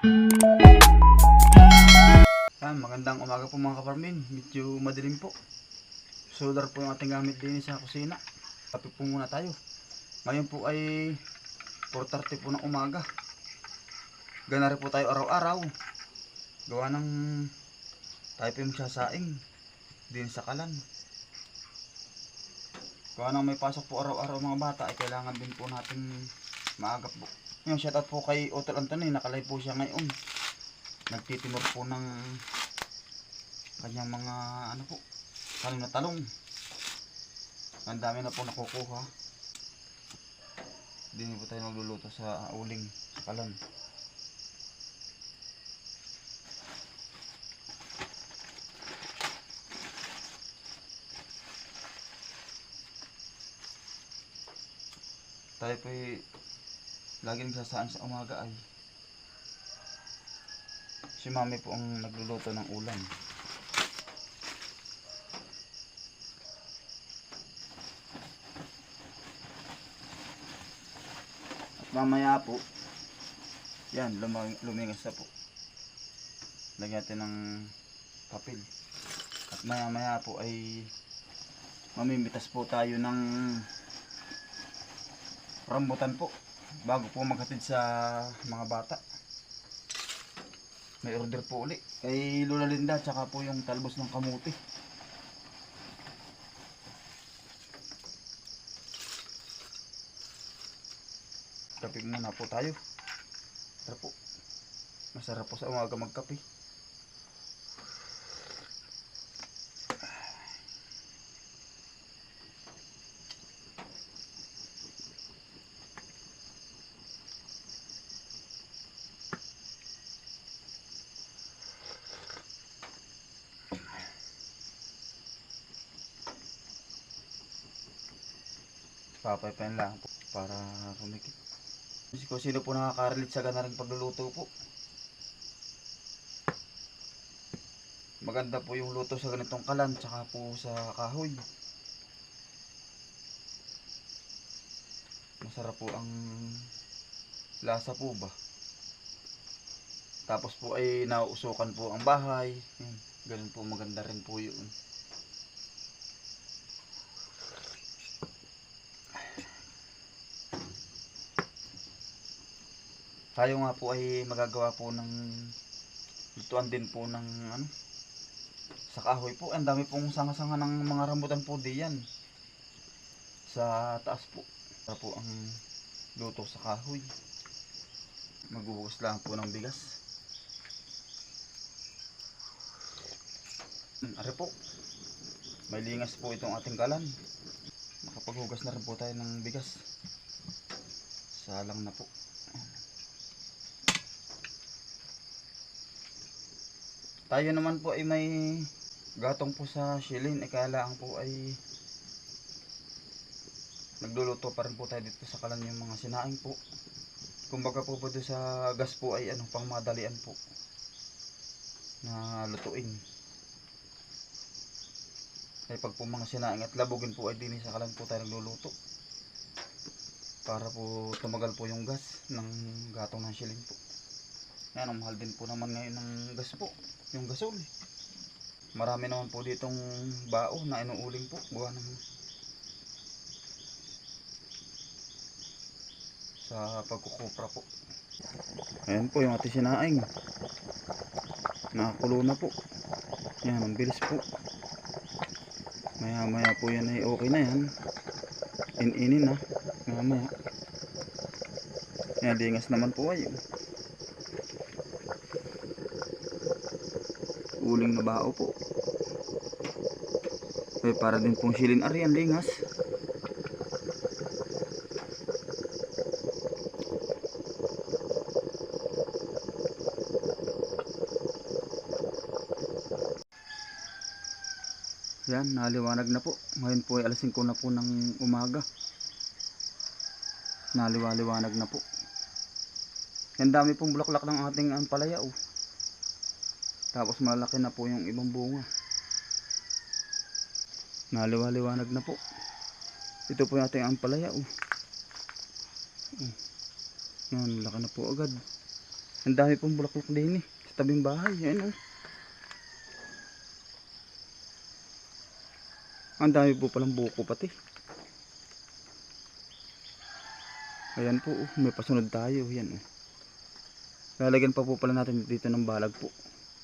Yan, magandang umaga po mga kaparmin. Medyo madilim po. Solar po yung ating gamit din sa kusina. Kape po muna tayo. Ngayon po ay 4.30 po ng umaga. Gana rin po tayo araw-araw. Gawa ng tayo po yung sasaing din sa kalan. Gawa ng may pasok po araw-araw mga bata ay kailangan din po natin maagap po. Yung shoutout po kay Otol Anthony, nakalay po siya ngayon. Nagtitimor po ng kanyang mga ano po, kaling na talong. Ang dami na po nakukuha. Hindi po tayo magluluto sa uling, kalan. Tayo po lagi nagsasaan sa umaga ay si mami po ang nagluluto ng ulam. At mamaya po, yan, lumang, lumingas na po. Lagyan natin ng papel. At maya maya po ay mamimitas po tayo ng rambutan po bago po maghatid sa mga bata. May order po uli. Kay Lola Linda, tsaka po yung talbos ng kamuti. Kape muna po tayo. Tara po. Masarap po sa umaga magkape. Papaypayan lang po para rumikit. Kung sino po nakaka-relate sa ganaring pagluluto po. Maganda po yung luto sa ganitong kalan tsaka po sa kahoy. Masarap po ang lasa po ba. Tapos po ay nauusukan po ang bahay. Yan. Ganun po maganda rin po yun. Tayo nga po ay magagawa po ng lutuan din po ng ano sa kahoy po. Ang dami pong sanga-sanga ng mga rambutan po diyan sa taas po. Para po ang luto sa kahoy. Maghuhugas lang po ng bigas. Hmm, Ari po. May lingas po itong ating kalan makapaghugas na rin po tayo ng bigas. Salang na po Tayo naman po ay may gatong po sa shilin. Ikala po ay nagluluto pa rin po tayo dito sa kalan yung mga sinaing po. Kumbaga po po doon sa gas po ay ano pang madalian po na lutuin. Ay pag po mga sinaing at labugin po ay din sa kalan po tayo nagluluto. Para po tumagal po yung gas ng gatong ng shilin po. Yan, ang mahal din po naman ngayon ng gas po yung gasol. Marami naman po ditong bao na inuuling po. Gawa ng sa pagkukupra po. Ayan po yung ating sinaing. Nakakulo na po. Yan, ang bilis po. Maya maya po yan ay okay na yan. In-inin na. Maya maya. Yan, dingas naman po ay. Uling na bao po. Eh, para din pong silin ari ang lingas. Yan, naliwanag na po. Ngayon po ay alas 5 na po ng umaga. Naliwaliwanag na po. Yan dami pong bulaklak ng ating ampalaya oh. Tapos malaki na po yung ibang bunga. Naliwa-liwanag na po. Ito po yung ating ampalaya. Oh. Oh. Yan, laki na po agad. Ang dami pong bulaklak din eh. Sa tabing bahay. Yan oh. Ang dami po palang buko pati. Ayan po, oh, may pasunod tayo. Yan oh. Lalagyan pa po pala natin dito ng balag po.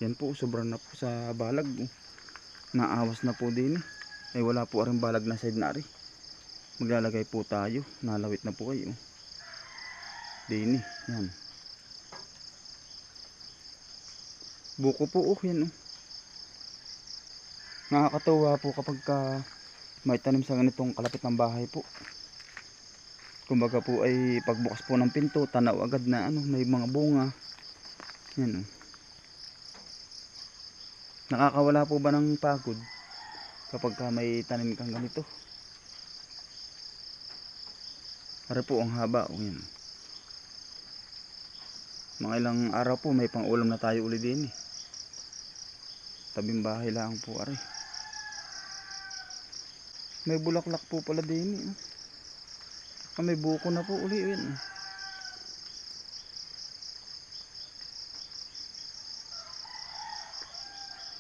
Yan po, sobrang na po sa balag. Naawas na po din eh. Ay wala po rin balag na side na. Maglalagay po tayo. Nalawit na po kayo. Din eh. Yan. Buko po oh, yan oh. Nakakatuwa po kapag ka may tanim sa ganitong kalapit ng bahay po. Kumbaga po ay pagbukas po ng pinto, tanaw agad na ano, may mga bunga. Yan oh. Nakakawala po ba ng pagod kapag ka may tanim kang ganito? Para po ang haba oh, yan. Mga ilang araw po may pang-ulam na tayo uli din eh. Tabing bahay lang po are. May bulaklak po pala din eh. Ah, may buko na po uli yun.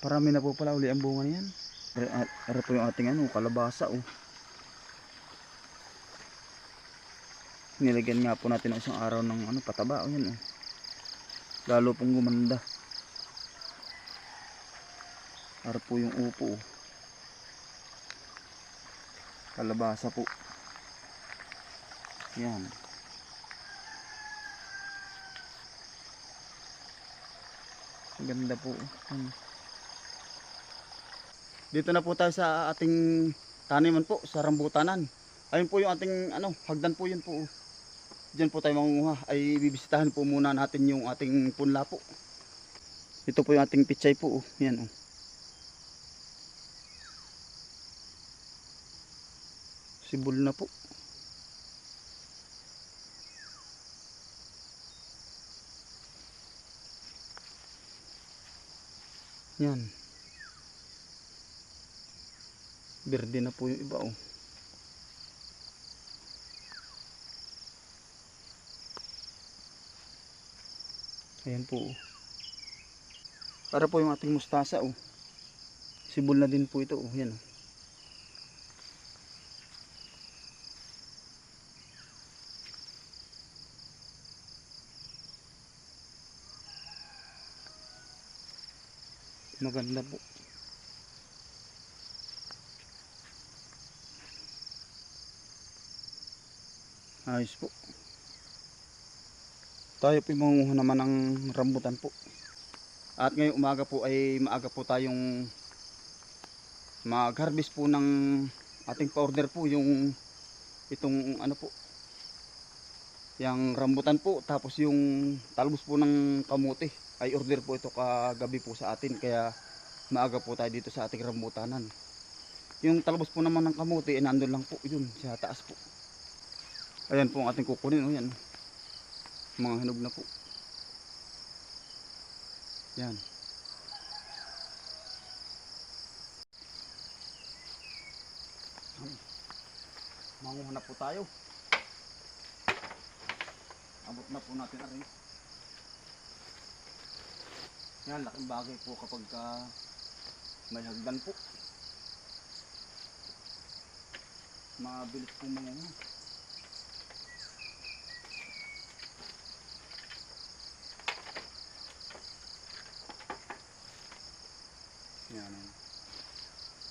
Parami na po pala uli ang bunga niyan. Are po yung ating ano, kalabasa oh. Nilagyan nga po natin ng isang araw ng ano, pataba oh, yan oh. Lalo pong gumanda. Para po yung upo. oh. Kalabasa po. Yan. Ganda po. Yan. Dito na po tayo sa ating taniman po, sa rambutanan. Ayun po yung ating ano, hagdan po yun po. Diyan po tayo mangunguha. Ay bibisitahan po muna natin yung ating punla po. Ito po yung ating pichay po. Oh. Yan oh. Sibol na po. Yan. Berde na po yung iba oh. Ayan po. oh. Para po yung ating mustasa oh. Sibol na din po ito oh. Yan oh. Maganda po. Ayos po. Tayo po mangunguha naman ng rambutan po. At ngayong umaga po ay maaga po tayong mag-harvest po ng ating pa-order po yung itong ano po yung rambutan po tapos yung talbos po ng kamote ay order po ito kagabi po sa atin kaya maaga po tayo dito sa ating rambutanan yung talbos po naman ng kamote ay nandun lang po yun sa taas po ayan po ang ating kukunin oh, yan. Mga hinog na po. Yan. Manguha na po tayo. Abot na po natin na rin. Yan laking bagay po kapag ka may hagdan po. Mabilis po manguha. yan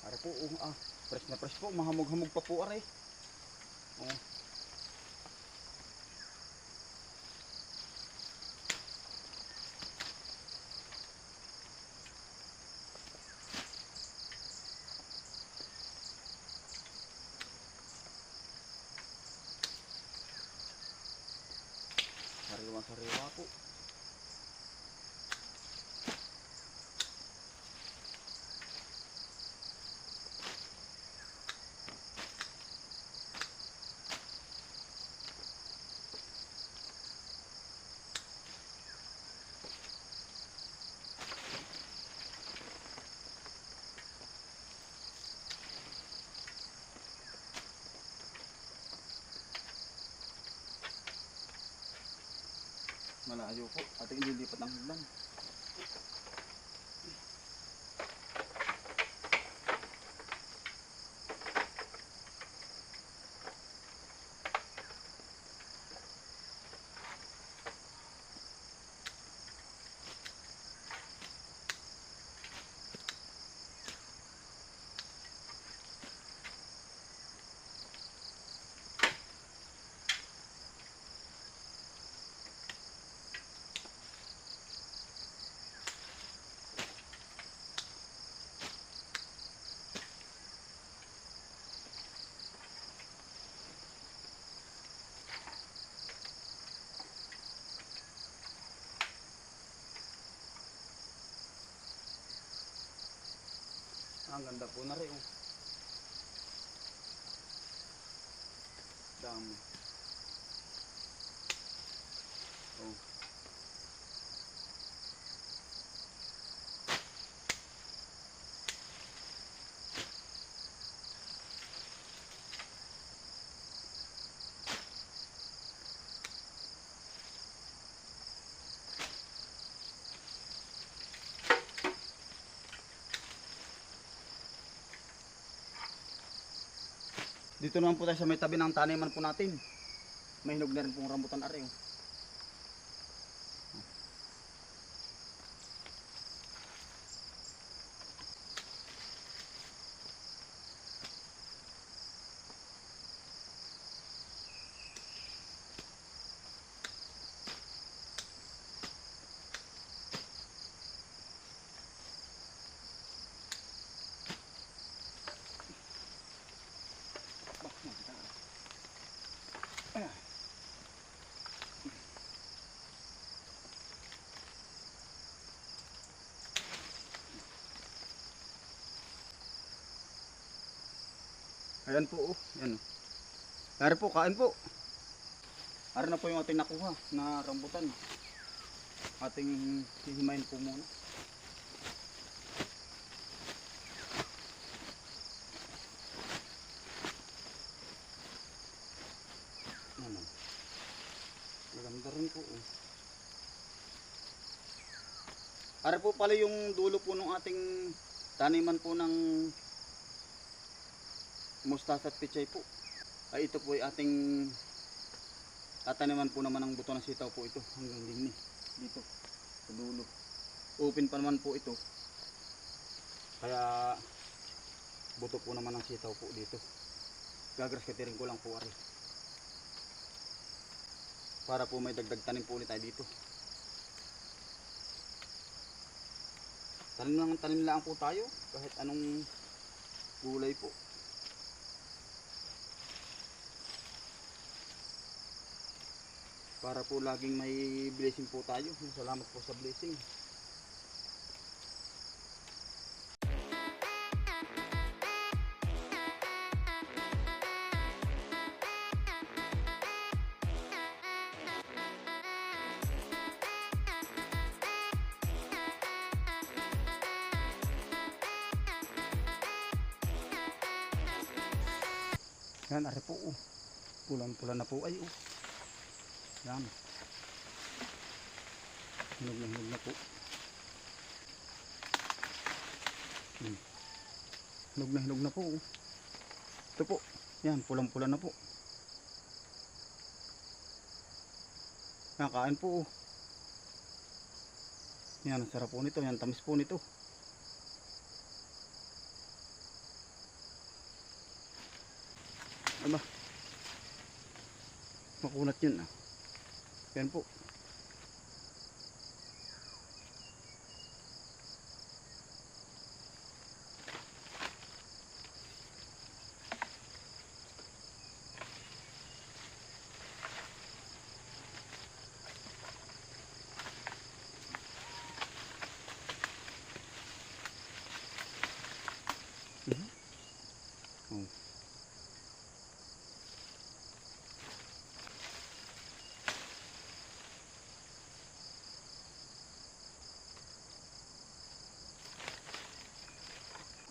Ara po, oh, ah, fresh na fresh po, mahamog-hamog pa po are. Oh. Malayo po. Ating ililipat ng hagdan. Ang ganda po na rin. Oh. Dami. Oh. Dito naman po tayo sa may tabi ng taniman po natin. May hinog na rin pong rambutan are. Oh. Ayan po, oh. Ayan. oh. Po, kain po. Ari na po yung ating nakuha na rambutan. Ating hihimayin po muna. Ano? Maganda rin po. Oh. Ari po pala yung dulo po ng ating taniman po ng mustasa at pichay po. Ay ito po ay ating tataniman po naman ng buto ng sitaw po ito hanggang din dito sa dulo. Open pa naman po ito. Kaya buto po naman ng sitaw po dito. Gagras katirin ko lang po ari para po may dagdag tanim po ulit tayo dito. Tanim lang tanim lang po tayo kahit anong gulay po. Para po laging may blessing po tayo. Salamat po sa blessing. Yan, ari po. Oh. Pulang-pula na po ay. Oh. Yan. Hinog na hinog na po. Hmm. Hinog na hinog na po. oh. Ito po. Yan, pulang-pula na po. Yan, kain po. oh. Yan, ang sarap po nito. Yan, tamis po nito. Aba. Makunat yun ah. Yan po.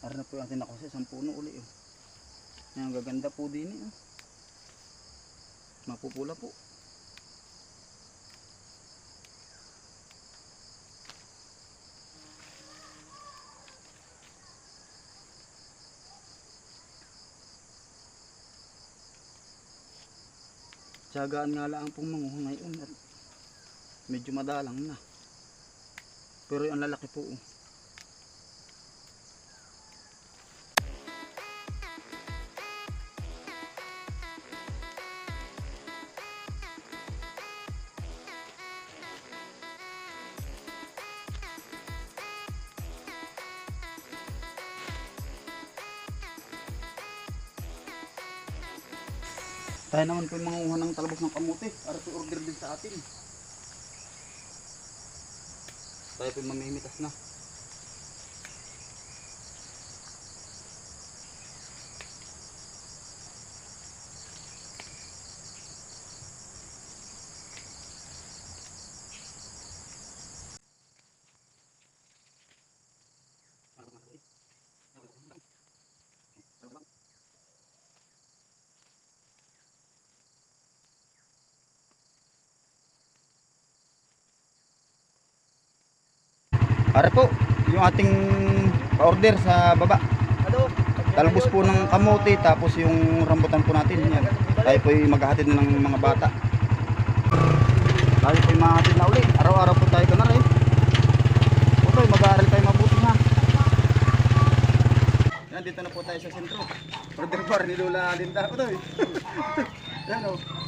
Para na po yung atin ako sa isang puno uli. Oh. Yan, gaganda po din eh. Oh. Mapupula po. Tiyagaan nga lang pong manguho ngayon oh. medyo madalang na. Pero yung lalaki po oh. Tayo naman po yung manguha ng talbos ng kamote para po order din sa atin. Tayo po yung mamimitas na. Para po, yung ating order sa baba. Talbos po ng kamote tapos yung rambutan po natin. Yan. Tayo po yung maghahatid ng mga bata. Tayo po yung maghahatid na uli. Araw-araw po tayo kanal eh. Okay, mag-aaral tayo mabuti ha. Yan, dito na po tayo sa sentro. Order bar ni Lola Linda to eh. Yan o.